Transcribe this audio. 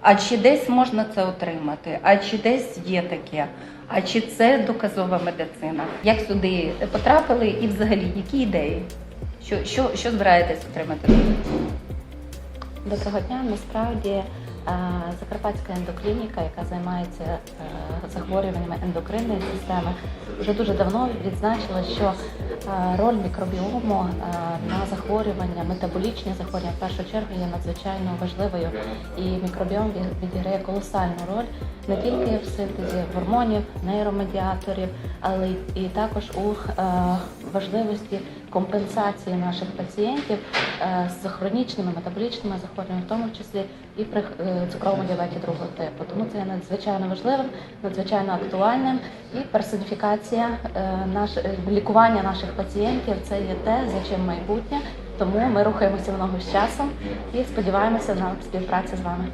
А чи десь можна це отримати? А чи десь є таке? А чи це доказова медицина? Як сюди потрапили і взагалі які ідеї? Що, що, що збираєтесь отримати? До того дня. Насправді Закарпатська ендоклініка, яка займається е, захворюваннями ендокринної системи, вже дуже давно відзначила, що е, роль мікробіому е, на захворювання, метаболічні захворювання в першу чергу є надзвичайно важливою. І мікробіом відіграє колосальну роль не тільки в синтезі гормонів, нейромедіаторів, але і також у важливості компенсації наших пацієнтів е, з хронічними метаболічними захворюваннями, в тому числі і при е, цукровому діабеті другого типу. Тому це є надзвичайно важливим, надзвичайно актуальним. І персоніфікація е, наш лікування наших пацієнтів це є те, за чим майбутнє. Тому ми рухаємося в ногу з часом і сподіваємося на співпрацю з вами.